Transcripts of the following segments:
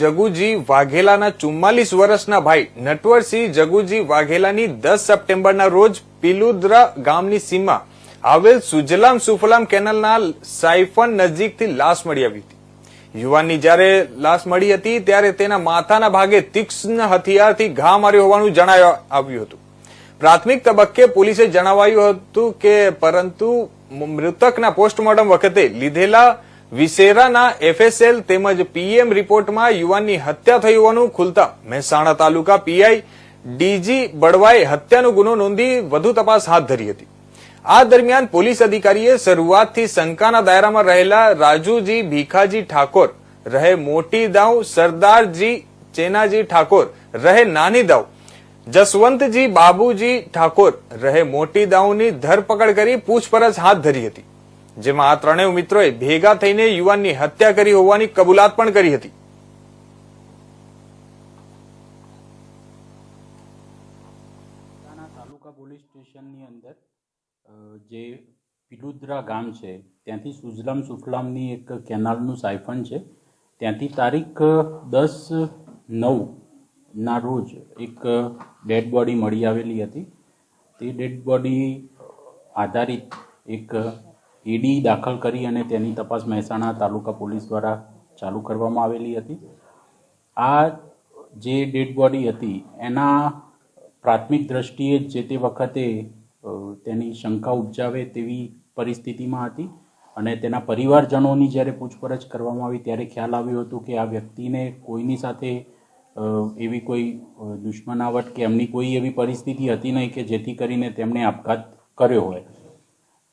જગુજી વાઘેલાના ચુમ્માલીસ વર્ષના ભાઈ નટવરસિંહ જગુજી વાઘેલાની દસ સપ્ટેમ્બરના રોજ પિલુદ્રા ગામની સીમા આવેલ સુજલામ સુફલામ કેનાલના સાયફન નજીકથી લાશ મળી આવી હતી. યુવાનની જ્યારે લાશ મળી હતી ત્યારે તેના માથાના ભાગે તીક્ષ્ણ હથિયારથી ઘા માર્યો હોવાનું જણાવ્યું આવ્યું હતું. પ્રાથમિક તબક્કે પોલીસે જણાવાયું હતું કે પરંતુ મૃતકના પોસ્ટમોર્ટમ વખતે લીધેલા વિસેરાના એફએસએલ તેમજ પીએમ રિપોર્ટમાં યુવાનની હત્યા થઈ હોવાનું ખુલતા મહેસાણા તાલુકા પીઆઈ ડીજી બળવાએ હત્યાનો ગુનો નોંધી વધુ તપાસ હાથ ધરી હતી. આ દરમિયાન પોલીસ અધિકારીએ શરૂઆતથી શંકાના દાયરામાં રહેલા રાજુજી ભીખાજી ઠાકોર, રહે મોટી દાવ, સરદારજી ચેનાજી ઠાકોર, રહે નાની દાવ, જસવંતજી બાબુજી ઠાકોર, રહે મોટી દાવની ધરપકડ કરી પૂછપરછ હાથ ધરી હતી. જેમાં આ ત્રણેય મિત્રોએ ભેગા થઈને યુવાનની હત્યા કરી હોવાની કબૂલાત પણ કરી હતી. તાલુકા પોલીસ સ્ટેશનની અંદર જે પિલુદ્રા ગામ છે, ત્યાંથી સુજલામ સુફલામની એક કેનાલનું સાયફન છે. ત્યાંથી તારીખ દસ નવ ના રોજ એક ડેડ બોડી મળી આવેલી હતી. તે ડેડ બોડી આધારિત એક ઈડી દાખલ કરી અને તેની તપાસ મહેસાણા તાલુકા પોલીસ દ્વારા ચાલુ કરવામાં આવેલી હતી. આ જે ડેડ બોડી હતી, એના પ્રાથમિક દ્રષ્ટિએ જે તે વખતે તેની શંકા ઉપજાવે તેવી પરિસ્થિતિમાં હતી અને તેના પરિવારજનોની જ્યારે પૂછપરછ કરવામાં આવી ત્યારે ખ્યાલ આવ્યો હતો કે આ વ્યક્તિને કોઈની સાથે એવી કોઈ દુશ્મનાવટ કે એમની કોઈ એવી પરિસ્થિતિ હતી નહીં કે જેથી કરીને તેમણે આપઘાત કર્યો હોય.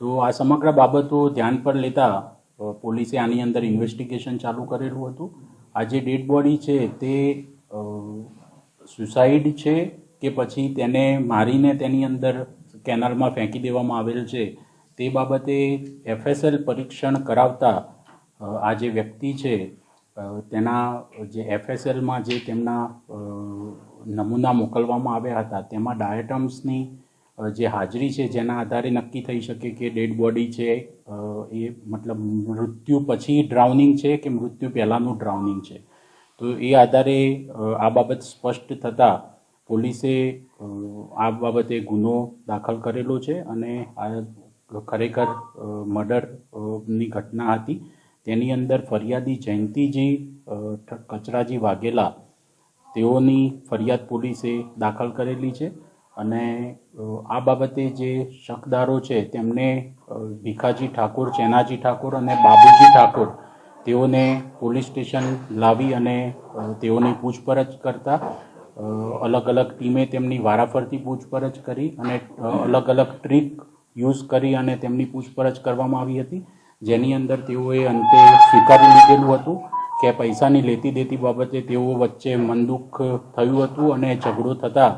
તો આ સમગ્ર બાબતો ધ્યાન પર લેતા પોલીસે આની અંદર ઇન્વેસ્ટિગેશન ચાલુ કરેલું હતું. આ જે ડેડ બોડી છે તે સુસાઇડ છે કે પછી તેને મારીને તેની અંદર કેનાલમાં ફેંકી દેવામાં આવેલ છે, તે બાબતે એફએસએલ પરીક્ષણ કરાવતા આ જે વ્યક્તિ છે તેના જે એફએસએલમાં જે તેમના નમૂના મોકલવામાં આવ્યા હતા, તેમાં ડાયટમ્સની જે હાજરી છે જેના આધારે નક્કી થઈ શકે કે ડેડ બોડી છે એ મતલબ મૃત્યુ પછી ડ્રાઉનિંગ છે કે મૃત્યુ પહેલાંનું ડ્રાઉનિંગ છે? તો એ આધારે આ બાબત સ્પષ્ટ થતાં પોલીસે આ બાબતે ગુનો દાખલ કરેલો છે અને આ ખરેખર મર્ડરની ઘટના હતી. તેની અંદર ફરિયાદી જયંતિજી કચરાજી વાઘેલા, તેઓની ફરિયાદ પોલીસે દાખલ કરેલી છે. અને આ બાબતે જે શકદારો છે, તેમને ભીખાજી ઠાકોર, ચેનાજી ઠાકોર અને બાબુજી ઠાકોર, તેઓને પોલીસ સ્ટેશન લાવી અને તેઓની પૂછપરછ કરતા અલગ અલગ ટીમે તેમની વારાફરતી પૂછપરછ કરી અને અલગ અલગ ટ્રીક યુઝ કરી અને તેમની પૂછપરછ કરવામાં આવી હતી. જેની અંદર તેઓએ અંતે સ્વીકારી લીધેલું હતું કે પૈસાની લેતી દેતી બાબતે તેઓ વચ્ચે મનદુખ થયું હતું અને ઝઘડો થતાં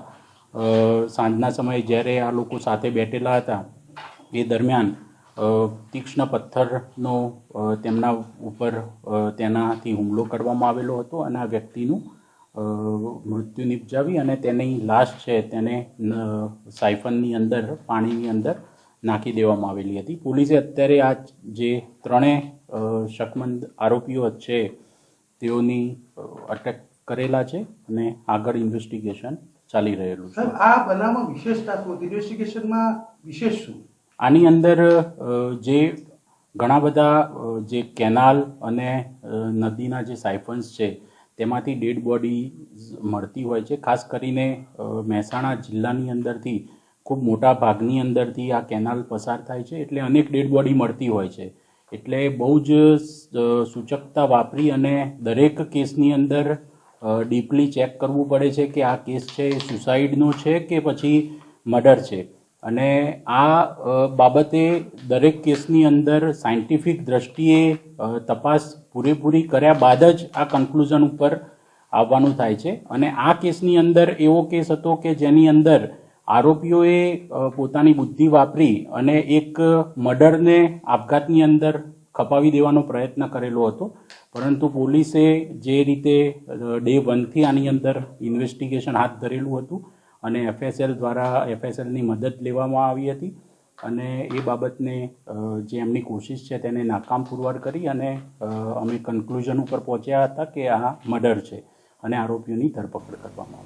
સાંજના સમયે જ્યારે આ લોકો સાથે બેઠેલા હતા, એ દરમિયાન તીક્ષ્ણ પથ્થરનો તેમના ઉપર તેનાથી હુમલો કરવામાં આવેલો હતો અને આ વ્યક્તિનું મૃત્યુ નિપજાવી અને તેની લાશ છે તેને સાયફનની અંદર, પાણીની અંદર નાખી દેવામાં આવેલી હતી. પોલીસે અત્યારે આ જે ત્રણેય શકમંદ આરોપીઓ છે, તેઓની અટક કરેલા છે અને આગળ ઇન્વેસ્ટિગેશન ચાલી રહેલું છે. સાહેબ આ બનાવમાં વિશેષતા શું હતી ઇન્વેસ્ટિગેશનમાં વિશેષ શું? આની અંદર જે ઘણા બધા જે કેનાલ અને નદીના જે સાયફન્સ છે તેમાંથી ડેડ બોડી મળતી હોય છે. ખાસ કરીને મહેસાણા જિલ્લાની અંદરથી ખૂબ મોટા ભાગની અંદરથી આ કેનાલ પસાર થાય છે એટલે અનેક ડેડ બોડી મળતી હોય છે. એટલે બહુ જ સૂચકતા વાપરી અને દરેક કેસની અંદર ડીપલી ચેક કરવું પડે છે કે આ કેસ છે એ સુસાઇડનો છે કે પછી મર્ડર છે. અને આ બાબતે દરેક કેસની અંદર સાયન્ટિફિક દ્રષ્ટિએ તપાસ પૂરેપૂરી કર્યા બાદ જ આ કન્ક્લુઝન ઉપર આવવાનું થાય છે. અને આ કેસની અંદર એવો કેસ હતો કે જેની અંદર આરોપીઓએ પોતાની બુદ્ધિ વાપરી અને એક મર્ડરને આપઘાતની અંદર ખપાવી દેવાનો પ્રયત્ન કરેલો હતો. પરંતુ પોલીસે જે રીતે ડે વનથી આની અંદર ઇન્વેસ્ટિગેશન હાથ ધરેલું હતું અને એફએસએલ દ્વારા એફએસએલની મદદ લેવામાં આવી હતી અને એ બાબતને જે એમની કોશિશ છે તેને નાકામ પુરવાર કરી અને અમે કન્ક્લુઝન ઉપર પહોંચ્યા હતા કે આ મર્ડર છે અને આરોપીઓની ધરપકડ કરવામાં આવી.